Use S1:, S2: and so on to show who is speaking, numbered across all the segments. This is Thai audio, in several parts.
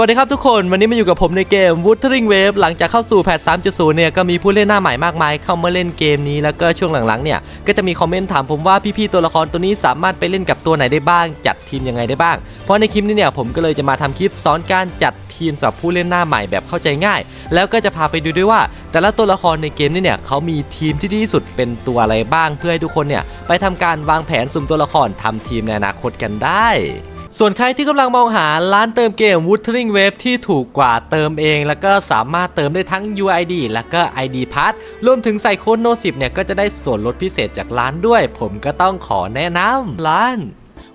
S1: วัสดีครับทุกคน วันนี้มาอยู่กับผมในเกม Wuthering Wave หลังจากเข้าสู่แพท 3.0 เนี่ย ก็มีผู้เล่นหน้าใหม่มากมาย เข้ามาเล่นเกมนี้แล้วก็ช่วงหลังๆ เนี่ย ก็จะมีคอมเมนต์ถามผมว่าพี่ๆตัวละครตัวนี้สามารถไปเล่นกับตัวไหนได้บ้าง จัดทีมยังไงได้บ้าง เพราะในคลิปนี้เนี่ยผมก็เลยจะมาทำคลิปสอนการจัดทีมสำหรับผู้เล่นหน้าใหม่แบบเข้าใจง่าย แล้วก็จะพาไปดูด้วยว่า แต่ละตัวละครในเกมนี้เนี่ยเขามีทีมที่ดีที่สุดเป็นตัวอะไรบ้าง เพื่อให้ทุกคนเนี่ยไปทำการวางแผนสุ่มตัวละครทำทีมในอนาคตกันได้ ส่วนใครที่กำลังมองหาร้านเติมเกม Wuthering Wave ที่ถูกกว่าเติมเอง แล้วก็สามารถเติมได้ทั้ง UID แล้วก็ ID Pass รวมถึงใส่โค้ดโน10เนี่ยก็จะได้ส่วนลดพิเศษจากร้านด้วย ผมก็ต้องขอแนะนำร้าน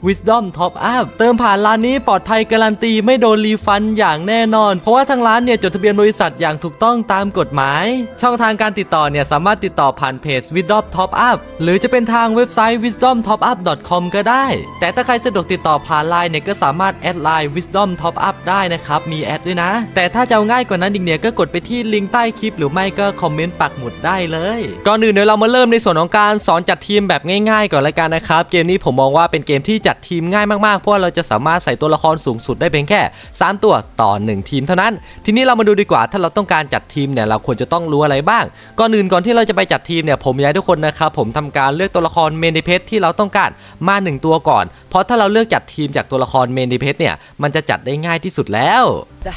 S1: Wisdom Top Up เติมผ่านร้านนี้ปลอดภัยการันตีไม่โดนรีฟันอย่างแน่นอน เพราะว่าทางร้านเนี่ยจดทะเบียนบริษัทอย่างถูกต้องตามกฎหมาย ช่องทางการติดต่อเนี่ยสามารถติดต่อผ่านเพจ Wisdom Top Up หรือจะเป็นทางเว็บไซต์ wisdomtopup.com ก็ได้ แต่ถ้าใครสะดวกติดต่อผ่านไลน์เนี่ยก็สามารถแอดไลน์ Wisdom Top Up ได้นะครับ มีแอดด้วยนะ แต่ถ้าจะเอาง่ายกว่านั้นอีกเนี่ยก็กดไปที่ลิงก์ใต้คลิปหรือไม่ก็คอมเมนต์ปักหมุดได้เลยก่อนอื่นเดี๋ยวเรามาเริ่มในส่วนของการสอนจัดทีมแบบง่าย ๆ ก่อนละกันนะครับเกมนี้ผมมองว่าเป็นเกมที่จัดดทีมง่ายมากๆ เพราะว่าเราจะสามารถใส่ตัวละครสูงสุดได้เพียงแค่ 3 ตัวต่อ 1 ทีมเท่านั้น ทีนี้เรามาดูดีกว่าถ้าเราต้องการจัดทีมเนี่ยเราควรจะต้องรู้อะไรบ้าง ก่อนอื่นก่อนที่เราจะไปจัดทีมเนี่ยผมอยากให้ทุกคนนะครับผมทำการเลือกตัวละครเมนดิเพสที่เราต้องการมา 1 ตัวก่อน เพราะถ้าเราเลือกจัดทีมจากตัวละครเมนดิเพสเนี่ยมันจะจัดได้ง่ายที่สุดแล้ว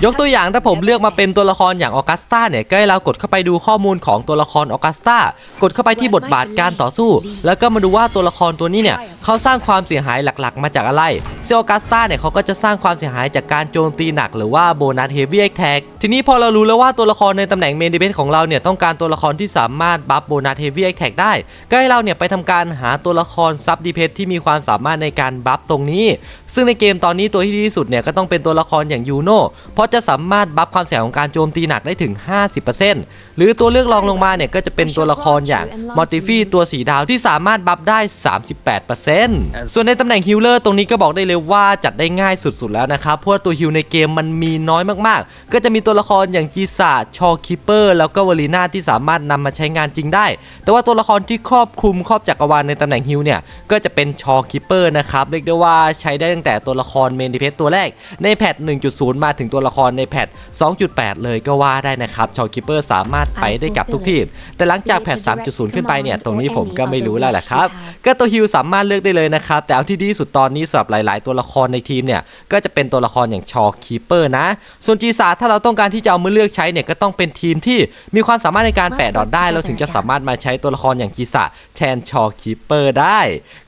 S1: ยกตัวอย่างถ้าผมเลือกมาเป็นตัวละครอย่างออกัสตาเนี่ยก็ให้เรากดเข้าไปดูข้อมูลของตัวละครออกัสตากดเข้าไปที่บทบาทการต่อสู้ แล้วก็มาดูว่าตัวละครตัวนี้เนี่ย เขาสร้างความเสียหายหลักๆ มาจากอะไร เซลกัสตาเนี่ยเขาก็จะสร้างความเสียหายจากการโจมตีหนักหรือว่าโบนัสเฮฟวี่แท็กทีนี้พอเรารู้แล้วว่าตัวละครในตำแหน่งเมนดิเบของเราเนี่ยต้องการตัวละครที่สามารถบัฟโบนัสเฮฟวี่แท็กได้ ก็ให้เราเนี่ยไปทำการหาตัวละครซับดีเพที่มีความสามารถในการบัฟตรงนี้ ซึ่งในเกมตอนนี้ตัวที่ดีที่สุดเนี่ยก็ต้องเป็นตัวละครอย่างยูโน่เพราะจะสามารถบัฟความเสียหายของการโจมตีหนักได้ถึง 50%หรือตัวเลือกรองลงมาเนี่ยก็จะเป็นตัวละครอย่างมอร์ติฟี่ตัวสีดาวที่สามารถบัฟได้ 38%ส่วนในตำแหน่งฮิลเลอร์ตรงนี้ก็บอกได้เลยว่าจัดได้ง่ายสุดๆแล้วนะครับเพราะว่าตัวฮิลในเกมมันมีน้อยมากๆ ก็จะมีตัวละครอย่างจีซาชอคิปเปอร์แล้วก็วอลีนาที่สามารถนำมาใช้งานจริงได้ แต่ว่าตัวละครที่ครอบคลุมครอบจักรวาลในตำแหน่งฮิลเนี่ยก็จะเป็นชอคิปเปอร์นะครับเรียกได้ว่าใช้ได้ตั้งแต่ตัวละครเมนดิเพสตัวแรกในแพท 1.0 มาถึงตัวละครในแพท 2.8 เลยก็ว่าได้นะครับชอคิปเปอร์สามารถไปได้กับทุกทีม แต่หลังจากแพท 3.0 ขึ้นไปเนี่ยตรงนี้ผมก็ไม่รู้แล้วแหละครับก็ตัวฮิลสามารถเลือกได้เลยนะครับแต่เอาที่ดีสุดตอนนี้สำหรับหลาย ๆตัวละครในทีมเนี่ยก็จะเป็นตัวละครอย่างชอคีเปอร์นะ ส่วนจีซาถ้าเราต้องการที่จะเอามาเลือกใช้เนี่ยก็ต้องเป็นทีมที่มีความสามารถในการแปะดอทได้เราถึงจะสามารถมาใช้ตัวละครอย่างจีซาแทนชอคีเปอร์ได้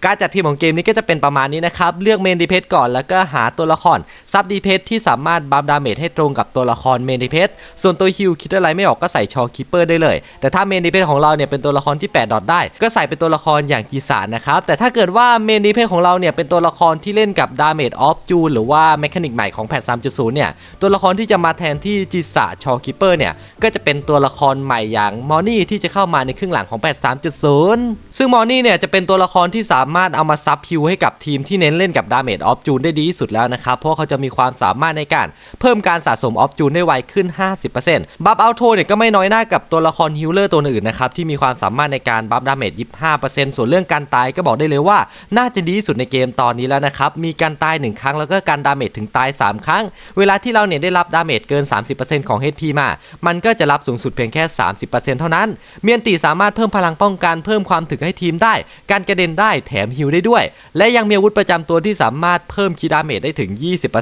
S1: การจัดทีมของเกมนี้ก็จะเป็นประมาณนี้นะครับเลือกเมนดีเพสก่อนแล้วก็หาตัวละครซับดีเพสที่สามารถบัฟดาเมจให้ตรงกับตัวละครเมนดีเพสส่วนตัวฮิลคิดอะไรไม่ออกก็ใส่ชอคีเปอร์ได้เลย แต่ถ้าเมนดีเพสของเราเนี่ยเป็นตัวละครที่แปะดอทได้ ก็ใส่เป็นตัวละครอย่างจีซานะครับแต่ถ้าเกิดว่าเมนดีเพสของเราเนี่ยเป็นตัวละครที่เล่นกับดาเมจออฟจูนหรือว่าแมคานิกใหม่ของแพท3.0 เนี่ย ตัวละครที่จะมาแทนที่จิสะชอคิปเปอร์เนี่ย ก็จะเป็นตัวละครใหม่อย่างมอร์นี่ที่จะเข้ามาในครึ่งหลังของแพท3.0 ซึ่งมอร์นี่เนี่ยจะเป็นตัวละครที่สามารถเอามาซับฮิวให้กับทีมที่เน้นเล่นกับดาเมจออฟจูนได้ดีที่สุดแล้วนะครับ เพราะเขาจะมีความสามารถในการเพิ่มการสะสมออฟจูนได้ไวขึ้น 50%บัฟเอาโทเนี่ยก็ไม่น้อยหน้ากับตัวละครฮิลเลอร์ตัวอื่นนะครับที่มีความสามารถในการบัฟดาเมจ 25%ส่วนเรื่องการตายก็บอกได้เลยว่า น่าจะดีสุดในเกมตอนนี้แล้วนะครับ มีการตายหนึ่งครั้ง แล้วก็การดาเมจถึงตาย 3 ครั้ง เวลาที่เราเนี่ยได้รับดาเมจเกิน 30%ของ HP มา มันก็จะรับสูงสุดเพียงแค่ 30%เท่านั้น เมียนตีสามารถเพิ่มพลังป้องกันเพิ่มความถึกให้ทีมได้ การกระเด็นได้แถมฮิลได้ด้วย และยังมีอาวุธประจำตัวที่สามารถเพิ่มคีดาเมจได้ถึง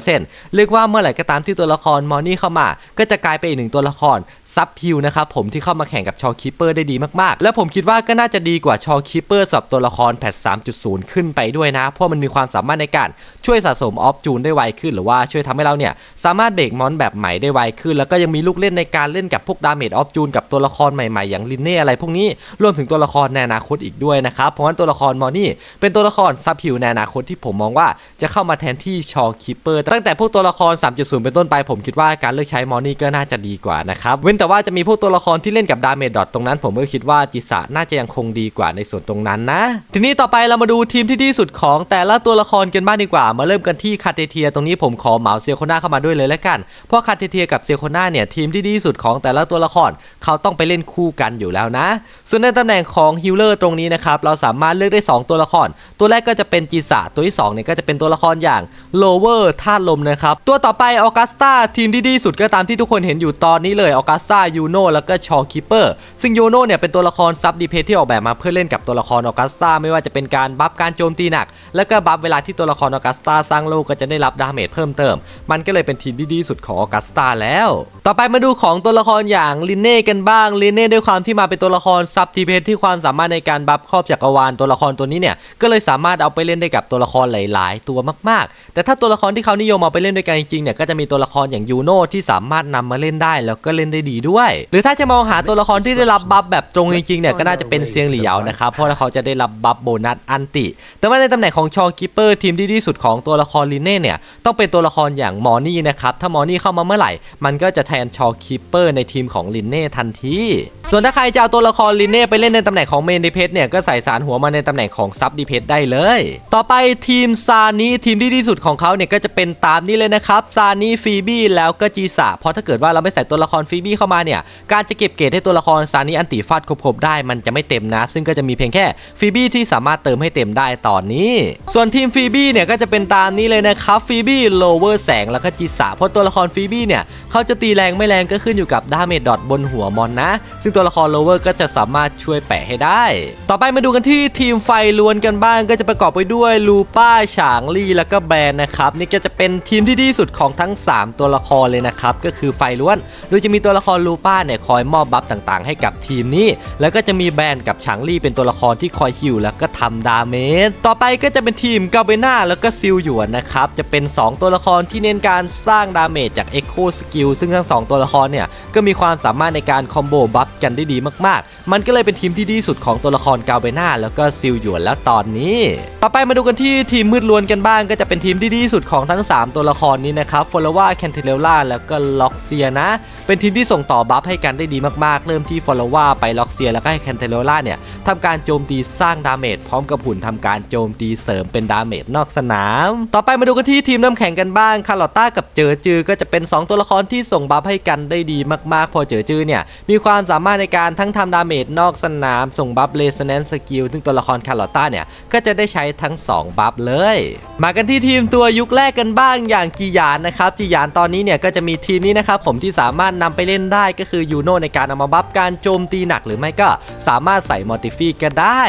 S1: 20%เรียกว่าเมื่อไหร่ก็ตามที่ตัวละครมอร์นี่เข้ามา ก็จะกลายเป็นอีกหนึ่งตัวละคร ซับฮิลนะครับผมที่เข้ามาแข่งกับชอคิปเปอร์ได้ดีมากๆ และผมคิดว่าก็น่าจะดีกว่าชอคิปเปอร์สำหรับตัวละครแพท 3.0 ขึ้นไปด้วยนะ เพราะมันมีความสามารถในการช่วยสะสมออฟจูนได้ไวขึ้น หรือว่าช่วยทำให้เราเนี่ยสามารถเบรกมอนแบบใหม่ได้ไวขึ้น แล้วก็ยังมีลูกเล่นในการเล่นกับพวกดาเมจออฟจูนกับตัวละครใหม่ๆ อย่างลินเน่อะไรพวกนี้รวมถึงตัวละครในอนาคตอีกด้วยนะครับเพราะฉะนั้นตัวละครมอนี่เป็นตัวละครซับฮิลในอนาคตที่ผมมองว่าจะเข้ามาแทนที่ชอคิปเปอร์ตั้งแต่พวกตัวละคร 3.0 เป็นต้นไปผมคิดว่าการเลือกใช้มอนี่ก็น่าจะดีกว่านะครับเว้นแต่จากว่าจะมีพวกตัวละครที่เล่นกับดาเมจดอทตรงนั้น ผมก็คิดว่าจิสะน่าจะยังคงดีกว่าในส่วนตรงนั้นนะ ทีนี้ต่อไปเรามาดูทีมที่ดีสุดของแต่ละตัวละครกันบ้างดีกว่า มาเริ่มกันที่คาเทเทียตรงนี้ผมขอเหมาเซียโคนาเข้ามาด้วยเลยแล้วกัน เพราะคาเทเทียกับเซียโคนาเนี่ยทีมที่ดีสุดของแต่ละตัวละครเขาต้องไปเล่นคู่กันอยู่แล้วนะ ส่วนในตำแหน่งของฮิลเลอร์ตรงนี้นะครับเราสามารถเลือกได้ 2 ตัวละคร ตัวแรกก็จะเป็นจิสะตัวที่2เนี่ยก็จะเป็นตัวละครอย่างโลเวอร์ธาตุลมนะครับตัวต่อไปออกัสตาทีมที่ดีสุดก็ตามที่ทุกคนเห็นอยู่ตอนนี้เลยออกัสตายูโนแล้วก็ชอคิปเปอร์ซึ่งยูโนเนี่ยเป็นตัวละครซับดีเพทที่ออกแบบมาเพื่อเล่นกับตัวละครออกัสตาไม่ว่าจะเป็นการบัฟการโจมตีหนัก แล้วก็บัฟเวลาที่ตัวละครออกัสตาสร้างโลกก็จะได้รับดาเมจเพิ่มเติม มันก็เลยเป็นทีมที่ดีที่สุดของออกัสตาแล้ว ต่อไปมาดูของตัวละครอย่างลินเน่กันบ้างลินเน่ด้วยความที่มาเป็นตัวละครซับดีเพทที่ความสามารถในการบัฟครอบจักรวาลตัวละครตัวนี้เนี่ยก็เลยสามารถเอาไปเล่นได้กับตัวละครหลาย ๆ ตัวมาก ๆ แต่ถ้าตัวละครที่เขานิยมเอาไปเล่นด้วยกันจริงๆเนี่ยก็จะมีตัวละครอย่างยูโนที่สามารถนำมาเล่นได้แล้วก็เล่นได้ดีด้วย หรือถ้าจะมองหาตัวละครที่ได้รับบัฟแบบตรงจริงๆเนี่ยก็น่าจะเป็นเซียงหลี่เหยานะครับเพราะเขาจะได้รับบัฟโบนัสอันติ แต่ว่าในตำแหน่งของชอคิปเปอร์ทีมที่ดีสุดของตัวละครลินเน่เนี่ยต้องเป็นตัวละครอย่างมอร์นี่นะครับถ้ามอร์นี่เข้ามาเมื่อไหร่ มันก็จะแทนชอคิปเปอร์ในทีมของลินเน่ทันทีส่วนถ้าใครจะเอาตัวละครลินเน่ไปเล่นในตำแหน่งของเมนดีเพสเนี่ยก็ใส่สารหัวมาในตำแหน่งของซับดีเพสได้เลย ต่อไปทีมซานีทีมที่ดีสุดของเขาเนี่ยก็จะเป็นตามนี้เลยนะครับซานีฟีบี้แล้วก็จีสะเพราะถ้าเกิดว่าเราไม่ใส่ตัวละครฟีบี้เข้ามาเนี่ยการจะเก็บเกรดให้ตัวละครซานีอันติฟาดครบๆได้มันจะไม่เต็มนะ ซึ่งก็จะมีเพียงแค่ฟีบี้ที่สามารถเติมให้เต็มได้ตอนนี้ ส่วนทีมฟีบี้เนี่ยก็จะเป็นตามนี้เลยนะครับฟีบี้โลเวอร์แสงแล้วก็จีสะเพราะตัวละครฟีบี้เนี่ยเขาจะตีแรงไม่แรงก็ขึ้นอยู่กับดาเมจดอทบนหัวมอนนะ ซึ่งตัวละครโลเวอร์ก็จะสามารถช่วยแปะให้ได้ ต่อไปมาดูกันที่ทีมไฟล้วนกันบ้างก็จะประกอบไปด้วยลูป้าฉางลี่แล้วก็แบรนด์นะครับนี่ก็จะเป็นทีมที่ดีสุดของทั้ง 3 ตัวละครเลยนะครับก็คือไฟล้วนโดยจะมีตัวละครลูป้าเนี่ยคอยมอบบัฟต่างๆ ให้กับทีมนี้ แล้วก็จะมีแบรนด์กับฉางลี่เป็นตัวละครที่คอยฮิวแล้วก็ทำดาเมจต่อไปก็จะเป็นทีมกาเบน่าแล้วก็ซิลหยวนนะครับจะเป็น 2 ตัวละครที่เน้นการสร้างดาเมจจาก Echo Skill ซึ่งทั้ง 2 ตัวละครเนี่ยก็มีความสามารถในการคอมโบบัฟกันได้ดีมากๆ มันก็เลยเป็นทีมที่ดีสุดของตัวละครกาเบน่าแล้วก็ซิลหยวนแล้วตอนนี้ ต่อไปมาดูกันที่ทีมมืดล้วนกันบ้าง ก็จะเป็นทีมที่ดีสุดของทั้ง 3 ตัวละครนี้นะครับฟลวาแคนเทเลล่าแล้วก็ล็อกเซียนะ เป็นทีมที่ส่งต่อบัฟให้กันได้ดีมากๆ เริ่มที่ฟลวาไปล็อกเซียแล้วก็ให้แคนเทเลล่าเนี่ยทำการโจมตีสร้างดาเมจพร้อมกับหุ่นทำการโจมตีเสริมเป็นดาเมจนอกสนาม ต่อไปมาดูกันที่ทีมน้ำแข็งกันบ้างคาร์ลอตต้ากับเจอจือก็จะเป็น 2ตัวละครที่ส่งบัฟให้กันได้ดีมากๆ พอเจอจื้อเนี่ย มีความสามารถในการทั้งทำดาเมจนอกสนาม ส่งบัฟเลสแนนสกิลซึ่งตัวละครคาร์ลอตต้าเนี่ย ก็จะได้ใช้ทั้ง 2 บัฟเลย มากันที่ทีมตัวยุคแรกกันบ้างอย่างจียานนะครับจียานตอนนี้เนี่ยก็จะมีทีมนี้นะครับผมที่สามารถนำไปเล่นได้ก็คือยูโนในการเอามาบัฟการโจมตีหนักหรือไม่ก็สามารถใส่มอติฟี่ก็ได้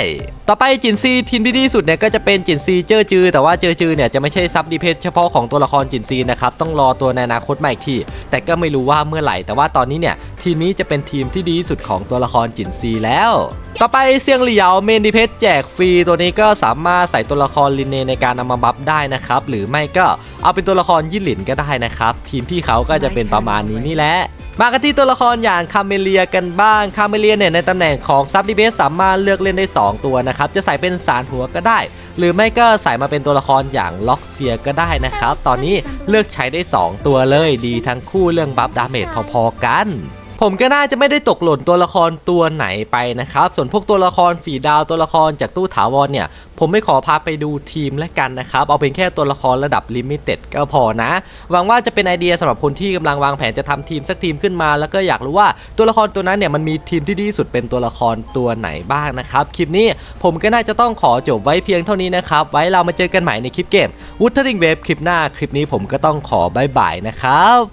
S1: ต่อไปจินซีทีมที่ดีที่สุดเนี่ยก็จะเป็นจินซีเจอจือ แต่ว่าเจอจือเนี่ยจะไม่ใช่ซับดีเพจเฉพาะของตัวละครจินซีนะครับต้องรอตัวในอนาคตมาอีกทีแต่ก็ไม่รู้ว่าเมื่อไหร่ แต่ว่าตอนนี้เนี่ยทีมนี้จะเป็นทีมที่ดีสุดของตัวละครจินซีแล้ว ต่อไปเซียงเหลียวเมนดีเพจแจกฟรีตัวนี้ก็สามารถใส่ตัวละครลินเนในการนำมาบัฟได้นะครับหรือไม่ก็เอาเป็นตัวละครยี่หลินก็ได้นะครับทีมพี่เขาก็จะเป็นประมาณนี้นี่แหละ มากันที่ตัวละครอย่างคาเมเลียกันบ้างคาเมเลียเนี่ยในตำแหน่งของซับดิเบสสามารถเลือกเล่นได้ 2 ตัวนะครับจะใส่เป็นสารหัวก็ได้ หรือไม่ก็ใส่มาเป็นตัวละครอย่างล็อกเซียก็ได้นะครับ ตอนนี้เลือกใช้ได้ 2 ตัวเลยดีทั้งคู่เรื่องบัฟดาเมจพอๆกัน ผมก็น่าจะไม่ได้ตกหล่นตัวละครตัวไหนไปนะครับ ส่วนพวกตัวละครสีดาวตัวละครจากตู้ถาวรเนี่ย ผมไม่ขอพาไปดูทีมและกันนะครับ เอาเป็นแค่ตัวละครระดับลิมิเต็ดก็พอนะ หวังว่าจะเป็นไอเดียสำหรับคนที่กำลังวางแผนจะทำทีมสักทีมขึ้นมา แล้วก็อยากรู้ว่าตัวละครตัวนั้นเนี่ยมันมีทีมที่ดีสุดเป็นตัวละครตัวไหนบ้างนะครับ คลิปนี้ผมก็น่าจะต้องขอจบไว้เพียงเท่านี้นะครับ ไว้เรามาเจอกันใหม่ในคลิปเกมวู t เทอริงเวฟคลิปหน้า คลิปนี้ผมก็ต้องขอบายบายนะครับ